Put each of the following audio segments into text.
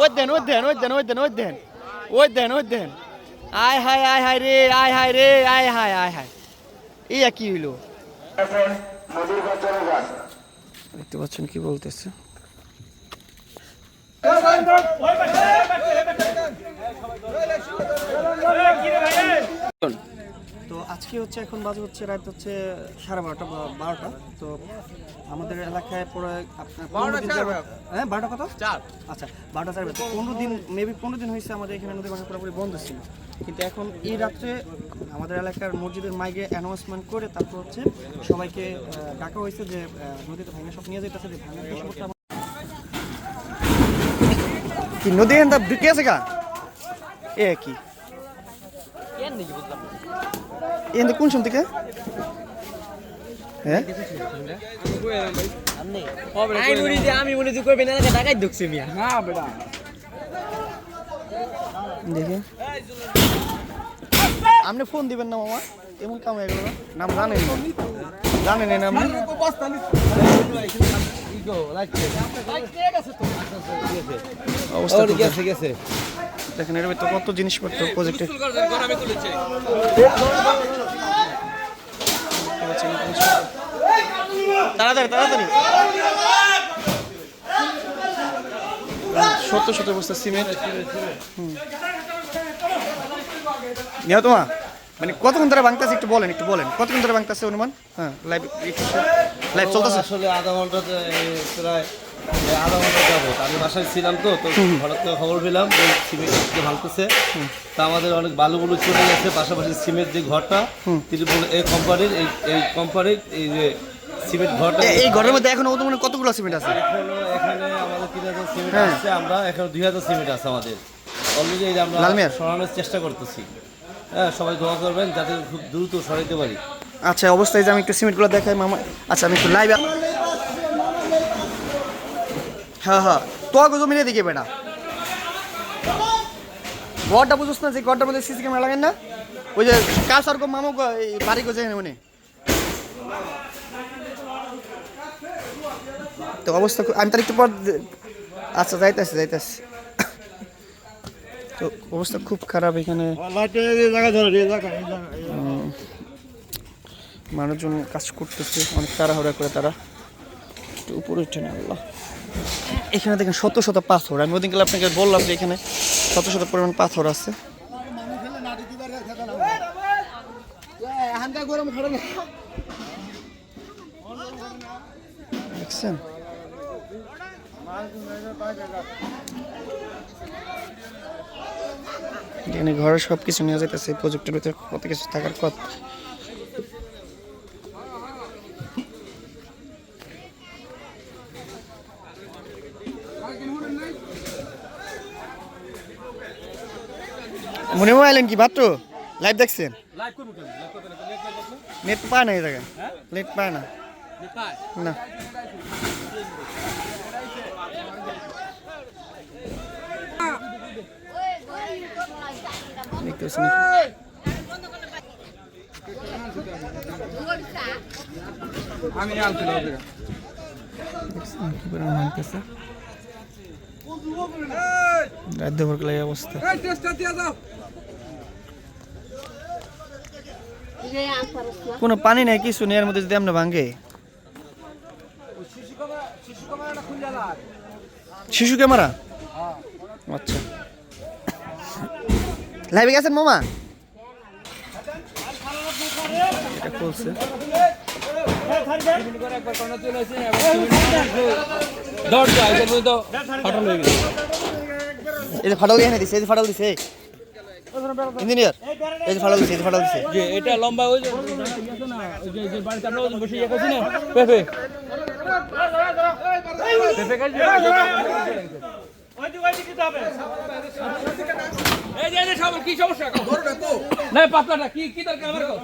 ওই দেন ওই দেন ওই দেন ওই দেন ওই দেন ওই দেন ওই দেন আয় হায় আয় হায় রে আয় হায় রে আয় হায় আয় হায়। এই কি হইল। দেখতে পাচ্ছেন কি বলতেছে? তো আজকে হচ্ছে এখন বাজে হচ্ছে রাত হচ্ছে সাড়ে বারোটা বা বারোটা। তো আমাদের এলাকায় পরে হ্যাঁ বারোটা কত? চার। আচ্ছা বারোটা চার পনেরো দিন মেবি পনেরো দিন হয়েছে আমাদের এখানে নদী ভাঙা পুরোপুরি বন্ধ ছিল। কিন্তু এখন এই রাত্রে আমাদের এলাকার মসজিদের মাইকে অ্যানাউন্সমেন্ট করে তারপর হচ্ছে সবাইকে ডাকা হয়েছে যে নদীতে ভাঙা সব নিয়ে যেতেছে যে কি নদী এখানটা ঢুকে আছে গা? এ কি? এখান কোন শুন থেকে? হ্যাঁ? আমি মনে এলাকা ঢুকছে মিয়া। দেখি। আপনি ফোন দিবেন না মামা? এমন কাম হয়ে গেল নাম জানেন না। জানেন না আপনি অবস্থা গেছে গেছে। দেখেন এর ভিতরে কত জিনিসপত্র প্রজেক্টে তাড়াতাড়ি তাড়াতাড়ি। শত শত বস্তা সিমেন্ট। নিহত মা মানে কতক্ষণ ধরে ভাঙতেছে একটু বলেন একটু বলেন। কতক্ষণ ধরে ভাঙতেছে অনুমান? হ্যাঁ লাইভ লাইভ চলতেছে? আসলে আধা ঘণ্টা প্রায় আধা ঘণ্টা যাব। আমি বাসায় ছিলাম তো তো হঠাৎ করে খবর পেলাম যে সিমেন্ট যে ভাঙতেছে। তা আমাদের অনেক বালুগুলো চলে গেছে পাশাপাশি সিমেন্ট যে ঘরটা এই কোম্পানির এই এই কোম্পানির এই যে সিমেন্ট ঘরটা এই ঘরের মধ্যে এখনও মানে কতগুলো সিমেন্ট আছে? এখনও এখানে আমাদের তিন হাজার সিমেন্ট হ্যাঁ। আছে আমরা এখানে দুই হাজার সিমেন্ট আছে আমাদের। অলরেডি এই আমরা সরানোর চেষ্টা করতেছি। হ্যাঁ সবাই দোয়া করবেন যাতে খুব দ্রুত সরাইতে পারি। আচ্ছা অবস্থায় যে আমি একটু সিমেন্টগুলো দেখাই মামা আচ্ছা আমি একটু লাইভ হ্যাঁ হ্যাঁ। তো জমিনে দিকে বেটা ঘরটা বুঝোস না যে ঘরটার মধ্যে সিসি ক্যামেরা লাগেন না? ওই যে কাজ আর মামু বাড়ি গো যায় উনি? তো অবস্থা আমি তার একটু পর আচ্ছা যাইতেছি যাইতেছি। তো অবস্থা খুব খারাপ এখানে। মানুষজন কাজ করতেছে, অনেক তাড়াহুড়া করে তারা। একটু উপরে উঠে না আল্লাহ। এখানে দেখেন শত শত পাথর। আমি ওদিন গেলে আপনাকে বললাম যে এখানে শত শত পরিমাণ পাথর আছে। ঘরে সব কিছু নিয়ে যেতেছে প্রজেক্টের ভিতরে কত কিছু থাকার কথা। মনে হয় আইলেন কি মাত্র লাইভ দেখছেন? নেট পায় না এই জায়গায়। নেট পায় না। না। দেখতে পাচ্ছি না। দেখছেন কি পরিমাণ ভাঙতেছে? রাত অবস্থা। কোনো পানি নাই কিছু নেই এর মধ্যে যদি আমরা ভাঙে। শিশু ক্যামেরা? আচ্ছা। লাইভে গেছেন মামা? এটা খুলছে। এই ফাটাল এখানে দিছে এই ফাটাল দিছে ইঞ্জিনিয়ার, এই যে ফাটাল দিছে, এই যে দিছে। যে এটা লম্বা ওই যে ইয়ে না। পেঁপে। পেঁপে কাটছি? এই যে এই যে সামনে কি সমস্যা না পাতলাটা কি কি দরকার আমার কো?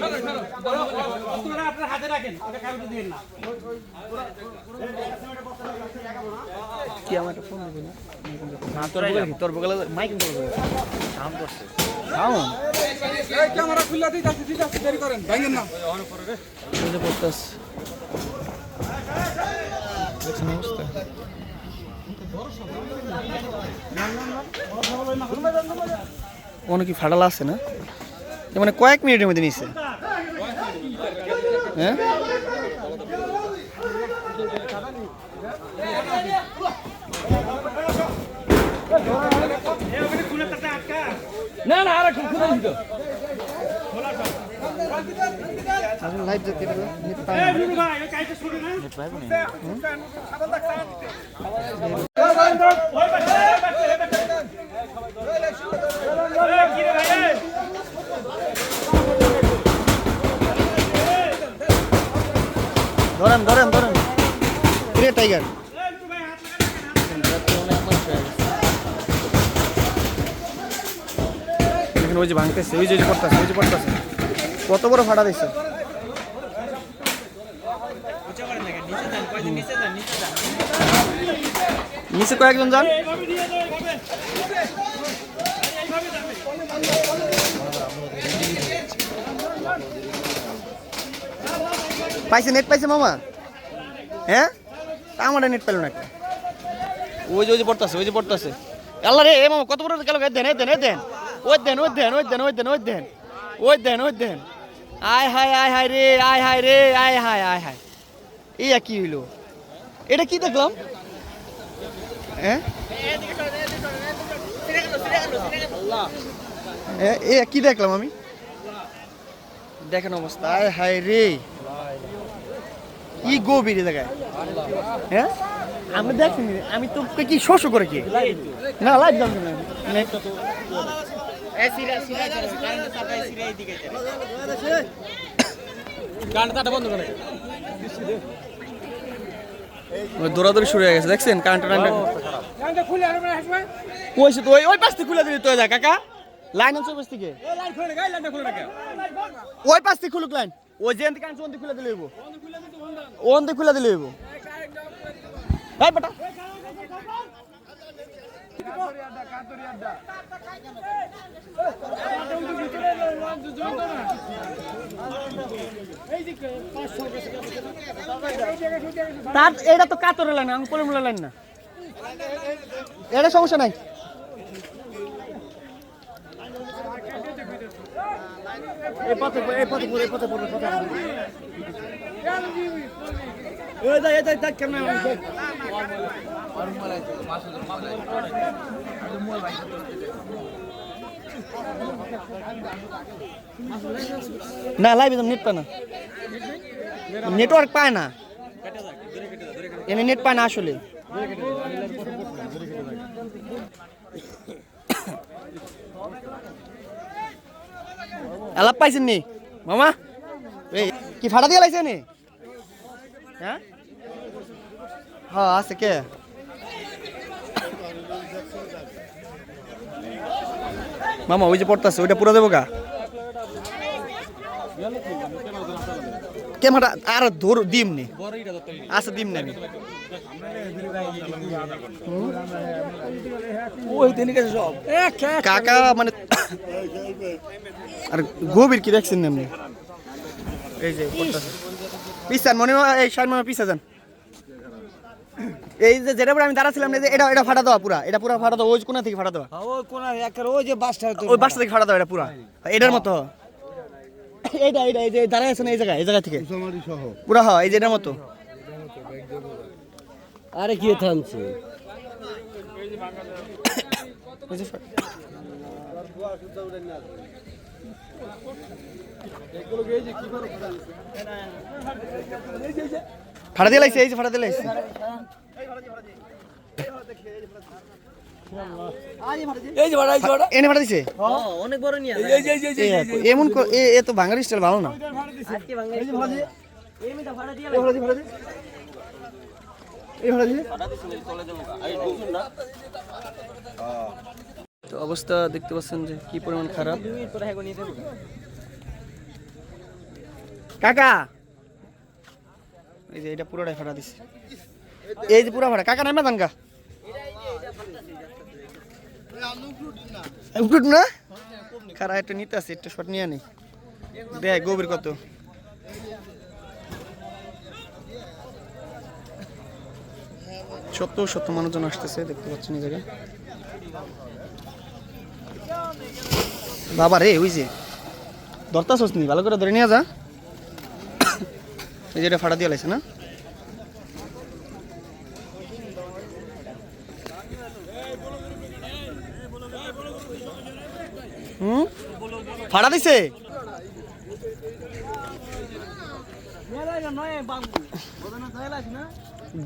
সরো, সরো, ধরো, পাতলাটা আপনার হাতে রাখেন ওটা কাউকে না কি আমার ফোন দিবি না তোর বগলে তোর বগলে মাইক সাউন্ড ক্যামেরা খুলে দিই যাচ্ছি ঠিক আছে দেরি করেন ভাঙেন না বুঝে পড়তেছ দেখছেন অবস্থা অনেক কি ফাটালা আছে না? মানে কয়েক মিনিটের মধ্যে নিচ্ছে হ্যাঁ? না না আর খুলে দিত লাইভ দেখতে ধরেন ধরেন ধরেন। রে টাইগার। ওই যে ভাঙতেছে ওই যে পড়তেছে ওই যে পড়তেছে। কত বড় ফাটা দিচ্ছে নিচে কয়েকজন যান। পাইছে নেট পাইছে মামা? হ্যাঁ আমার নেট পেল না। ওই যে ওই যে পড়তেছে ওই যে পড়তেছে। আল্লাহ রে এ মামা কত বড় গেল? দেন দেন দেন। ওই দেন ওই দেন ওই দেন ওই দেন ওই দেন ওই দেন ওই দেন। আয় হায় আয় হায় রে আয় হায় রে আয় হায় আয় হায়। এই কি হইল? এটা কি দেখলাম? হ্যাঁ এ কি দেখলাম আমি? দেখেন অবস্থা। আয় হায় রে। কি গভীর জায়গায় হ্যাঁ আমি দেখিনি। আমি তো কি শোষ করে কি? না লাইভ দাম না। তো গানটা বন্ধ করে দৌড়াদৌড়ি শুরু হয়ে গেছে। দেখছেন কারেন্টের কইছে তো, ওই পাশ থেকে খুলে দিলি তো, যা, কাকা। লাইন আছে ওই পাশ থেকে। ওই পাশ থেকে খুলুক লাইন। ওই যে এনতে ওন খুলে দিলে হইব। ওন খুলে দিলে হইব। এই বেটা। তার এটা তো কাতরে লাইন, আমি কলমলা লাইন না। এটা সমস্যা নাই। এই পথে এই পথে এই পথে পড়ে পথে না লাইভ নেট পায় না। নেটওয়ার্ক পায় না। এনে নেট পায় না আসলে। আলাপ পাইছেন নি? মামা? কি ফাটা দিয়ে লাইছে নি? হ্যাঁ? হ্যাঁ আছে কে? মামা ওই যে পড়তাছে ওইটা পুরো দেবো গা। কে মাটা আর ধর দিম নি। আচ্ছা দিম না আমি। ওই দিন গেছে সব। কাকা মানে আর গভীর কি দেখছেন না আপনি? এই যে পড়তাছে। পিসান মনে হয় এই সাইড মনে পিসা যান। এই যে যেটা উপরে আমি দাঁড়াছিলাম না যে এটা এটা ফাটা দেওয়া পুরা। এটা পুরা ফাটা দেওয়া ওই কোনা থেকে ফাটা দেওয়া। ওই কোন একের ওই যে বাসটা ওই বাসটা থেকে ফাটা দেওয়া এটা পুরা। এটার মতো। এইটা এইটা এই যে দাঁড়ায় আছে না এই জায়গায় এই জায়গা থেকে। পুরা হয় এই যে এটার মতো। আরে কি থামছে? এই যে ফাটা দিয়ে লাইছে এই যে ফাটা দিয়ে লাইছে। এই যে ভাড়া এই যে ভাড়া এনে ফাটা দিছে? অনেক বড় নিয়ে এই এক- এমন এ তো বাঙালি স্টাইল ভালো না। এই ভাড়া দিয়ে। অবস্থা দেখতে পাচ্ছেন যে কি পরিমাণ খারাপ। কাকা! এই যে এটা পুরোটাই ফাটা দিছে। এই যে পুরো ফাটা। কাকা, নামে দান গা। উঠুট না? খারা, একটা নিয়ে নেই গভীর কত। মানুষজন আসতেছে, দেখতে পাচ্ছেন এই জায়গায়। বাবা রে, ওই যে। ধরতাছস নি, ভালো করে ধরে নিয়ে যা। এই যে এটা ফাটা দিয়ে লাইছে না? হুম? ফাটা দিছে?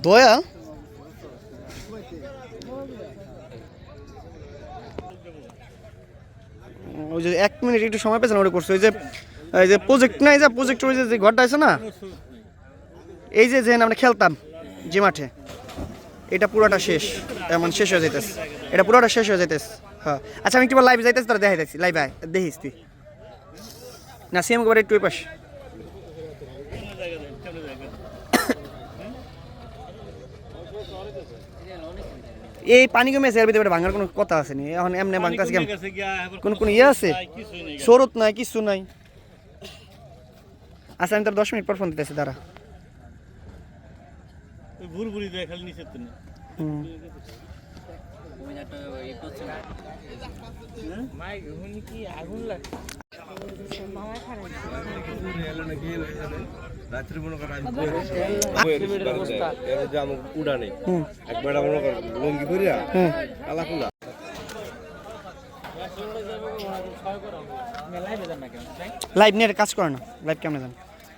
দয়া। ওই যে এক মিনিট একটু সময় পেয়েছেন ওটা করছে। ওই যে, এই যে প্রজেক্ট না এই যে প্রজেক্ট ওই যে ঘরটা আছে না? এই যে যেন আমরা খেলতাম যে মাঠে, এটা পুরোটা শেষ। এমন শেষ হয়ে যাইতেছে। এটা পুরোটা শেষ হয়ে যাইতেছে। হ্যাঁ। আচ্ছা আমি একটু লাইভ যাইতেছি তারা দেখাই যাচ্ছি লাইভ আয়, দেখিস তুই। না সেম একবার একটু পাশ। এই পানি কমে এর ভিতরে ভাঙার কোনো কথা আছে নি? এখন এমনি ভাঙতেছে কেমন? কোন কোন ইয়ে আছে? সরত নাই কিছু নাই। আচ্ছা আমি তোর দশ মিনিট পর ফোন দিতেছি দাঁড়া। ভুরভুরি দেয় খালি নিচে তো হুম। উড়ানে হুম। একবার মনে কর লঙ্গি করিয়া কালা কুলা লাইভ নিয়ে কাজ করে না? লাইভ কেমন জান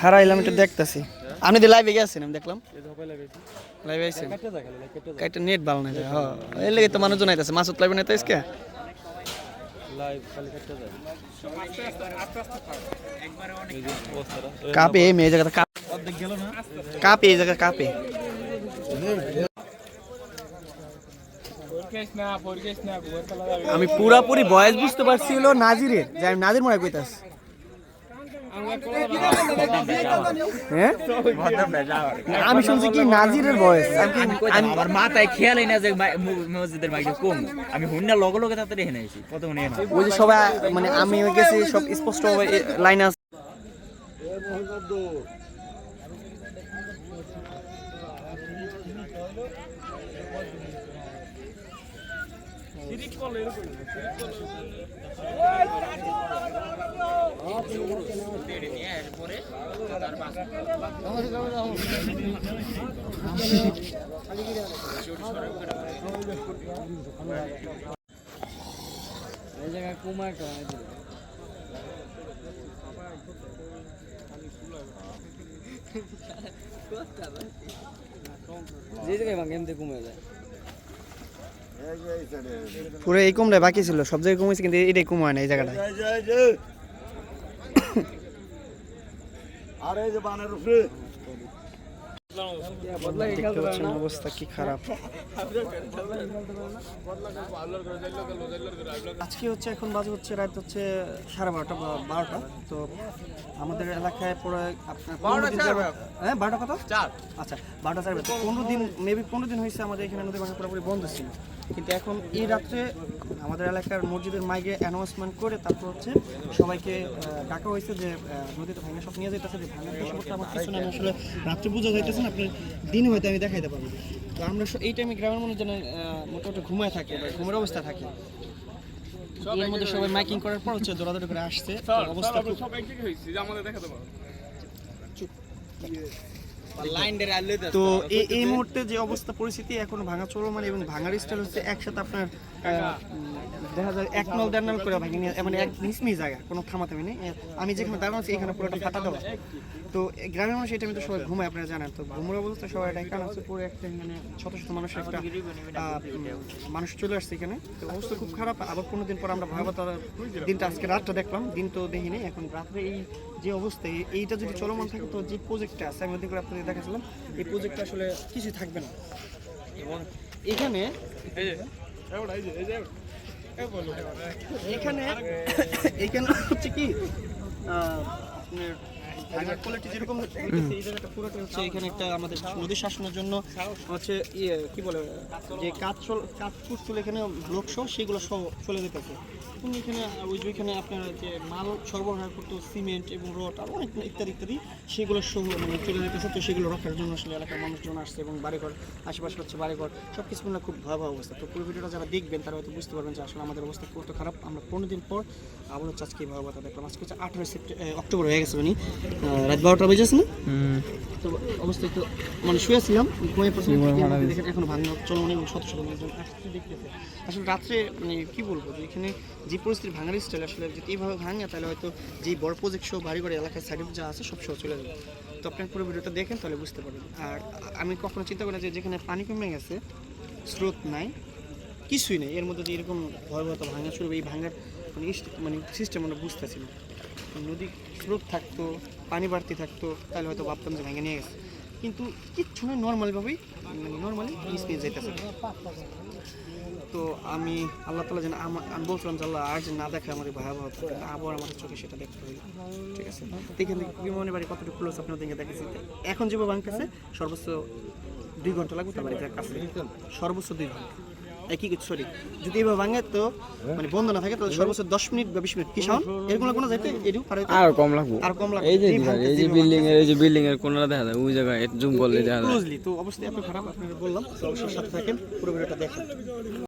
খারা এলাম এটা দেখতেছি। আপনি তো লাইভে গেছেন আমি দেখলাম। লাইভে আইছেন। কাইটা নেট ভালো না হ্যাঁ। এর লেগে তো মানুষজন আইতাছে। মাসুদ লাইভে না তাইস কে কাপে এই মেয়ে জায়গাটা কাপ। কাপে এই জায়গা কাপে। আমি পুরাপুরি বয়স বুঝতে পারছি হলো নাজিরের যে আমি নাজির মনে কইতাস না, আমি শুনছি কি নাজিরের বয়স? আমার মাথায় খেয়ালই না যে মসজিদের মাইকে কম। আমি হুন্না লগে লগে তাতে হেনে আইছি কত মনে হয় ওই যে সবাই মানে আমি গেছি সব স্পষ্ট লাইন আছে। এই জায়গা কুমার যে জায়গায় ভাঙে কমে যায় পুরো এই কমটাই বাকি ছিল, সব জায়গায় কমেছে কিন্তু এটাই কম হয় না এই জায়গাটায়। আরে যে বানের উপরে। দেখতে পাচ্ছেন অবস্থা কি খারাপ। আজকে হচ্ছে এখন বাজে হচ্ছে রাত হচ্ছে সাড়ে বারোটা বা বারোটা। তো আমাদের এলাকায় যাবত- হ্যাঁ বারোটা কত? আচ্ছা বারোটা চার পনেরো দিন মেবি পনেরো দিন হয়েছে আমাদের এখানে নদী ভাঙা পুরোপুরি বন্ধ ছিল। কিন্তু এখন এই রাত্রে আমাদের এলাকার মসজিদের মাইকে অ্যানাউন্সমেন্ট করে তারপর হচ্ছে সবাইকে ডাকা হয়েছে যে নদীতে ভাঙা সব নিয়ে যেতেছে যে ভাঙার বিষয়টা আমার কিছু না আসলে রাত্রে বোঝা যাইতেছে না আপনার দিনে হয়তো আমি দেখাইতে পারব তো আমরা এই টাইমে গ্রামের মানুষজন মোটামুটি ঘুমায় থাকে বা ঘুমের অবস্থা থাকে। এর মধ্যে সবাই মাইকিং করার পর হচ্ছে দৌড়াদৌড়ি করে আসছে। অবস্থা খুব সব একদিকে হয়েছে যে আমাদের দেখাতে পারো তো এই এই মুহূর্তে যে অবস্থা পরিস্থিতি এখন ভাঙা চলমান এবং ভাঙার স্টাইল হচ্ছে একসাথে আপনার উম, দেখা যায় এক নল, দেড় নল করে ভাঙি মানে এক নিচমি জায়গা, কোনো থামাথামি নেই আমি যেখানে দাঁড়ানো আছি, এখানে পুরোটা ফাটা দেওয়া। তো গ্রামের মানুষ এটা তো সবাই ঘুমায়, আপনারা জানেন। তো ঘুমোর অবস্থা সবাই এটা কারণ হচ্ছে পুরো একটা মানে শত শত মানুষের একটা মানুষ চলে আসছে এখানে। তো অবস্থা খুব খারাপ, আবার পনেরো দিন পর আমরা ভয়াবহতার দিনটা আজকে রাতটা দেখলাম, দিন তো দেখিনি, এখন রাত্রে এই যে অবস্থা এইটা যদি চলমান থাকে, তো যে প্রজেক্টটা আছে, আমি ওদিকে আপনাদের দেখাচ্ছিলাম এই প্রজেক্টটা আসলে কিছুই থাকবে না। এবং এখানে এখানে এখানে হচ্ছে কি ভাঙার কোয়ালিটি যেরকম হচ্ছে। এখানে একটা আমাদের নদী শাসনের জন্য হচ্ছে ইয়ে কি বলে, যে কাজ চল কাজ করছিল এখানে ব্লক সহ সেগুলো সহ চলে যেতেছে এবং এখানে, ওই ওইখানে আপনার যে মাল সরবরাহ করতো, সিমেন্ট এবং রড আর অনেক ইত্যাদি ইত্যাদি, সেগুলো সহ মানে চলে যেতেছে তো সেগুলো রক্ষার জন্য আসলে এলাকার মানুষজন আসছে এবং বাড়িঘর, আশেপাশে হচ্ছে বাড়িঘর সব কিছু মিলে খুব ভয়াবহ অবস্থা। তো পুরো ভিডিওটা যারা দেখবেন, তারা হয়তো বুঝতে পারবেন যে আসলে আমাদের অবস্থা কত খারাপ। আমরা পনেরো দিন পর আবার হচ্ছে আজকে ভয়াবহতা দেখলাম। আজকে হচ্ছে আঠারোই সেপ্টেম্বর অক্টোবর হয়ে গেছে মানে রাত বারোটা বেজেছে না? তো মানে শুয়েছিলাম ঘুমিয়ে পড়ছি দেখেন এখন ভাঙা শত শত দেখতেছে আসলে রাত্রে মানে কি বলব যে এখানে যে পরিস্থিতি ভাঙার স্টাইল আসলে যদি এইভাবে ভাঙে তাহলে হয়তো যে বড় প্রজেক্ট সহ বাড়ি সাইডে যা আছে সব সহ চলে যাবে। তো আপনার পুরো ভিডিওটা দেখেন তাহলে বুঝতে পারবেন। আর আমি কখনো চিন্তা করি না যে যেখানে পানি কমে গেছে স্রোত নাই কিছুই নেই। এর মধ্যে যে এরকম ভয়াবহতা ভাঙা শুরু এই ভাঙার মানে মানে সিস্টেম আমরা বুঝতেছি না। নদী স্রোত থাকতো পানি বাড়তি থাকতো, তাহলে হয়তো ভাবতাম যে ভেঙে নিয়ে গেছে। কিন্তু কিচ্ছু না, নর্মালভাবেই মানে নর্মালি মিস নিয়ে যেতেছে তো আমি আল্লাহ তালা যেন আমার আমি বলছিলাম যে আল্লাহ আর যে না দেখে আমাদের ভয়াবহ আবার আমাদের চোখে সেটা দেখতে হবে। ঠিক আছে? এখান থেকে বিমানের বাড়ি কতটুকু ক্লোজ আপনাদেরকে দেখেছি তো এখন যেভাবে ভাঙতেছে, সর্বোচ্চ দুই ঘণ্টা লাগবে তার বাড়িতে কাছে। সর্বোচ্চ দুই ঘণ্টা। একই সরি যদি এভাবে ভাঙে তো মানে বন্ধ না থাকে তাহলে সর্বোচ্চ দশ মিনিট বা বিশ মিনিট। কি সাউন্ড এরকম কোনো যাইতে এটু পারে আর কম লাগবো। আর কম লাগবে। এই যে এই যে বিল্ডিং এর এই যে বিল্ডিং এর কোনটা দেখা যায় ওই জায়গায় জুম করলে দেখা যায়। তো অবশ্যই আপনি খারাপ আপনাকে বললাম। অবশ্যই সাথে থাকেন পুরো ভিডিওটা দেখেন।